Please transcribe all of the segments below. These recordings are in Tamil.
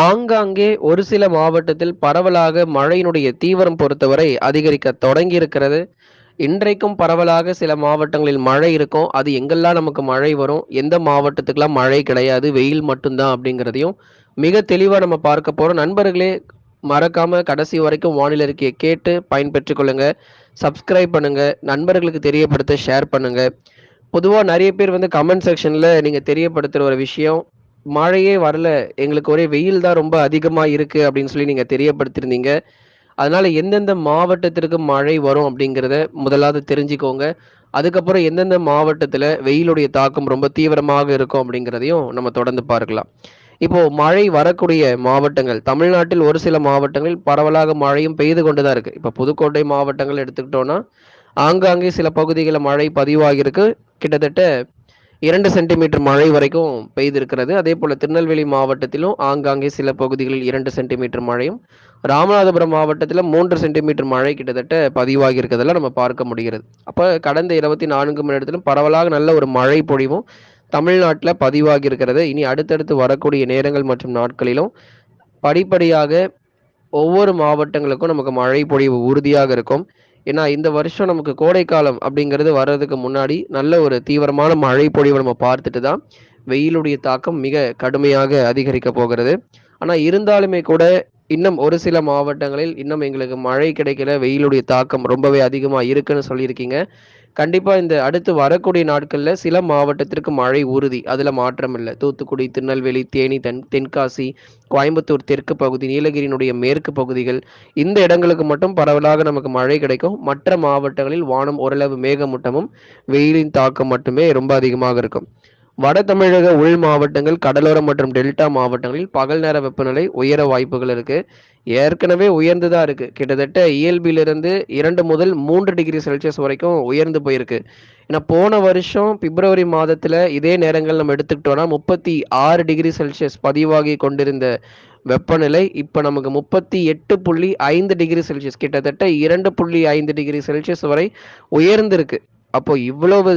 ஆங்காங்கே ஒரு சில மாவட்டத்தில் பரவலாக மழையினுடைய தீவிரம் பொறுத்தவரை அதிகரிக்க தொடங்கி இருக்கிறது இன்றைக்கும் பரவலாக சில மாவட்டங்களில் மழை இருக்கும். அது எங்கெல்லாம் நமக்கு மழை வரும்? எந்த மாவட்டத்துக்கெல்லாம் மழை கிடையாது? வெயில் மட்டும்தான் அப்படிங்கிறதையும் மிக தெளிவாக நம்ம பார்க்க போகிறோம் நண்பர்களே மறக்காம கடைசி வரைக்கும் வானிலை அறிக்கையை கேட்டு பயன்பெற்று கொள்ளுங்க. சப்ஸ்கிரைப் பண்ணுங்க. நண்பர்களுக்கு தெரியப்படுத்த ஷேர் பண்ணுங்க. பொதுவாக நிறைய பேர் வந்து கமெண்ட் செக்ஷனில் நீங்கள் தெரியப்படுத்துகிற ஒரு விஷயம் மழையே வரல. எங்களுக்கு ஒரே வெயில் தான் ரொம்ப அதிகமாக இருக்குது அப்படின்னு சொல்லி நீங்கள் தெரியப்படுத்திருந்தீங்க அதனால எந்தெந்த மாவட்டத்திற்கு மழை வரும் அப்படிங்கிறத முதலாவது தெரிஞ்சுக்கோங்க. அதுக்கப்புறம் எந்தெந்த மாவட்டத்தில் வெயிலுடைய தாக்கம் ரொம்ப தீவிரமாக இருக்கும் அப்படிங்கிறதையும் நம்ம தொடர்ந்து பார்க்கலாம். இப்போ மழை வரக்கூடிய மாவட்டங்கள் தமிழ்நாட்டில் ஒரு சில மாவட்டங்களில் பரவலாக மழையும் பெய்து கொண்டு தான் இருக்கு. இப்போ புதுக்கோட்டை மாவட்டங்கள் எடுத்துக்கிட்டோம்னா ஆங்காங்கே சில பகுதிகளில் மழை பதிவாகியிருக்கு. கிட்டத்தட்ட இரண்டு சென்டிமீட்டர் மழை வரைக்கும் பெய்திருக்கிறது. அதே போல திருநெல்வேலி மாவட்டத்திலும் ஆங்காங்கே சில பகுதிகளில் இரண்டு சென்டிமீட்டர் மழையும் ராமநாதபுரம் மாவட்டத்தில் மூன்று சென்டிமீட்டர் மழை கிட்டத்தட்ட பதிவாகி இருக்கிறதெல்லாம் நம்ம பார்க்க முடிகிறது. அப்போ கடந்த இருபத்தி நான்கு மணி நேரத்திலும் பரவலாக நல்ல ஒரு மழை பொழிவும் தமிழ்நாட்டில் பதிவாகி இருக்கிறது இனி அடுத்தடுத்து வரக்கூடிய நேரங்கள் மற்றும் நாட்களிலும் படிப்படியாக ஒவ்வொரு மாவட்டங்களுக்கும் நமக்கு மழை பொழிவு உறுதியாக இருக்கும். ஏன்னா இந்த வருஷம் நமக்கு கோடைக்காலம் அப்படிங்கிறது வர்றதுக்கு முன்னாடி நல்ல ஒரு தீவிரமான மழை பொழிவை நம்ம பார்த்துட்டு தான் வெயிலுடைய தாக்கம் மிக கடுமையாக அதிகரிக்க போகிறது. ஆனால் இருந்தாலுமே கூட இன்னும் ஒரு சில மாவட்டங்களில் இன்னும் எங்களுக்கு மழை கிடைக்கல வெயிலுடைய தாக்கம் ரொம்பவே அதிகமாக இருக்குன்னு சொல்லியிருக்கீங்க. கண்டிப்பாக இந்த அடுத்து வரக்கூடிய நாட்களில் சில மாவட்டத்திற்கு மழை உறுதி. அதில் மாற்றம் இல்லை. தூத்துக்குடி திருநெல்வேலி தேனி தென் தென்காசி கோயம்புத்தூர் தெற்கு பகுதி நீலகிரியினுடைய மேற்கு பகுதிகள் இந்த இடங்களுக்கு மட்டும் பரவலாக நமக்கு மழை கிடைக்கும். மற்ற மாவட்டங்களில் வானம் ஓரளவு மேகமூட்டமும் வெயிலின் தாக்கம் மட்டுமே ரொம்ப அதிகமாக இருக்கும். வட தமிழக உள் மாவட்டங்கள் கடலோரம் மற்றும் டெல்டா மாவட்டங்களில் பகல் நேர வெப்பநிலை உயர வாய்ப்புகள் இருக்கு. ஏற்கனவே உயர்ந்துதான் இருக்கு. கிட்டத்தட்ட இயல்பிலிருந்து இரண்டு முதல் மூன்று டிகிரி செல்சியஸ் வரைக்கும் உயர்ந்து போயிருக்கு. ஏன்னா போன வருஷம் பிப்ரவரி மாதத்துல இதே நேரங்கள் நம்ம எடுத்துக்கிட்டோம்னா முப்பத்தி ஆறு டிகிரி செல்சியஸ் பதிவாகி கொண்டிருந்த வெப்பநிலை இப்போ நமக்கு முப்பத்தி எட்டு புள்ளி ஐந்து டிகிரி செல்சியஸ். கிட்டத்தட்ட இரண்டு புள்ளி ஐந்து டிகிரி செல்சியஸ் வரை உயர்ந்திருக்கு. அப்போ இவ்வளவு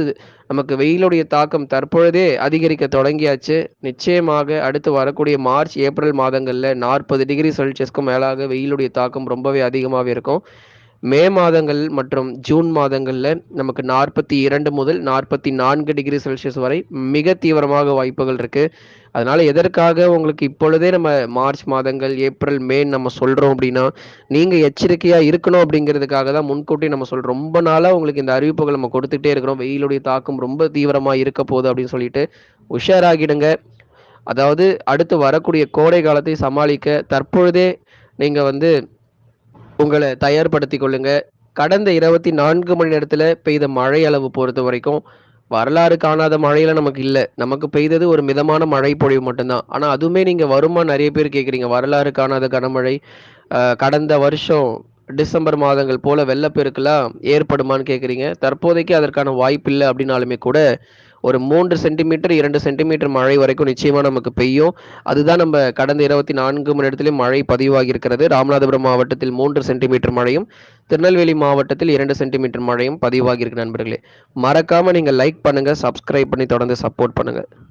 நமக்கு வெயிலுடைய தாக்கம் தற்பொழுதே அதிகரிக்க தொடங்கியாச்சு. நிச்சயமாக அடுத்து வரக்கூடிய மார்ச் ஏப்ரல் மாதங்களில் நாற்பது டிகிரி செல்சியஸ்க்கும் மேலாக வெயிலுடைய தாக்கம் ரொம்பவே அதிகமாகவே இருக்கும். மே மாதங்கள் மற்றும் ஜூன் மாதங்களில் நமக்கு நாற்பத்தி இரண்டு முதல் நாற்பத்தி நான்கு டிகிரி செல்சியஸ் வரை மிக தீவிரமாக வாய்ப்புகள் இருக்குது அதனால் எதற்காக உங்களுக்கு இப்பொழுதே நம்ம மார்ச் மாதங்கள் ஏப்ரல் மே நம்ம சொல்கிறோம் அப்படின்னா நீங்கள் எச்சரிக்கையாக இருக்கணும் அப்படிங்கிறதுக்காக தான் முன்கூட்டி நம்ம சொல்கிறோம் ரொம்ப நாளாக உங்களுக்கு இந்த அறிவிப்புகள் நம்ம கொடுத்துட்டே இருக்கிறோம். வெயிலுடைய தாக்கம் ரொம்ப தீவிரமாக இருக்க போகுது அப்படின்னு சொல்லிட்டு உஷாராகிடுங்க. அதாவது அடுத்து வரக்கூடிய கோடை காலத்தை சமாளிக்க தற்பொழுதே நீங்கள் வந்து உங்களை தயார்படுத்தி கொள்ளுங்க. கடந்த இருபத்தி நான்கு மணி நேரத்தில் பெய்த மழை அளவு பொறுத்த வரைக்கும் வரலாறு காணாத மழையில நமக்கு இல்லை. நமக்கு பெய்தது ஒரு மிதமான மழை பொழிவு மட்டும்தான். ஆனால் அதுவுமே நீங்கள் வருமா நிறைய பேர் கேட்குறீங்க வரலாறு காணாத கனமழை கடந்த வருஷம் டிசம்பர் மாதங்கள் போல வெள்ளப்பெருக்கெல்லாம் ஏற்படுமான்னு கேட்குறீங்க தற்போதைக்கு அதற்கான வாய்ப்பு இல்லை அப்படின்னாலுமே கூட ஒரு மூன்று சென்டிமீட்டர் இரண்டு சென்டிமீட்டர் மழை வரைக்கும் நிச்சயமா நமக்கு பெய்யும். அதுதான் நம்ம கடந்த இருபத்தி நான்கு மணி நேரத்திலும் மழை பதிவாகி இருக்கிறது ராமநாதபுரம் மாவட்டத்தில் மூன்று சென்டிமீட்டர் மழையும் திருநெல்வேலி மாவட்டத்தில் இரண்டு சென்டிமீட்டர் மழையும் பதிவாகி இருக்கு நண்பர்களே. மறக்காம நீங்க லைக் பண்ணுங்க சப்ஸ்கிரைப் பண்ணி தொடர்ந்து சப்போர்ட் பண்ணுங்க.